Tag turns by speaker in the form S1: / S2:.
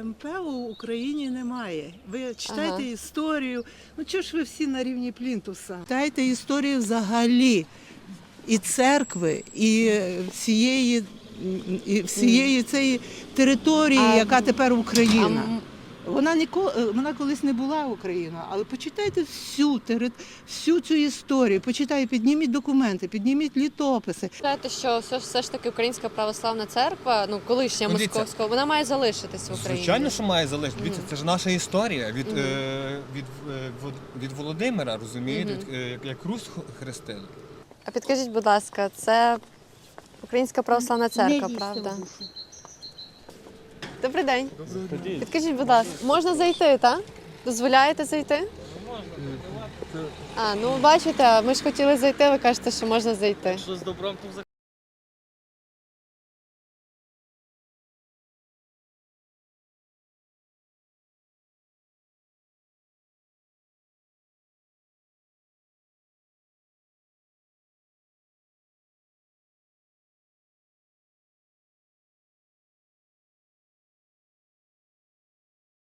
S1: МП у Україні немає. Ви читаєте
S2: Ага.
S1: історію. Ну чого ж ви всі на рівні плінтуса? Читайте історію взагалі і церкви, і всієї, і всієї цієї території,
S2: А,
S1: яка тепер Україна.
S2: м-
S1: Вона ніколи вона колись не була Україна, але почитайте всю всю цю історію. Почитайте, підніміть документи, підніміть літописи.
S2: Вважаєте, що все, все ж таки Українська православна церква, ну колишня
S3: дивіться.
S2: московська, вона має залишитись в Україні.
S3: Звичайно, що має залежати. Дивіться,
S2: Мгм.
S3: це ж наша історія від,
S2: Мгм.
S3: е, від, е, від Володимира, розумієте, від, е, як Русь х- хрестили.
S2: А підкажіть, будь ласка, це Українська православна церква, правда? Добрий день. Підкажіть, будь ласка, можна зайти, так? Дозволяєте зайти? А, ну бачите, ми ж хотіли зайти, ви кажете, що можна зайти.
S4: Що з добром, то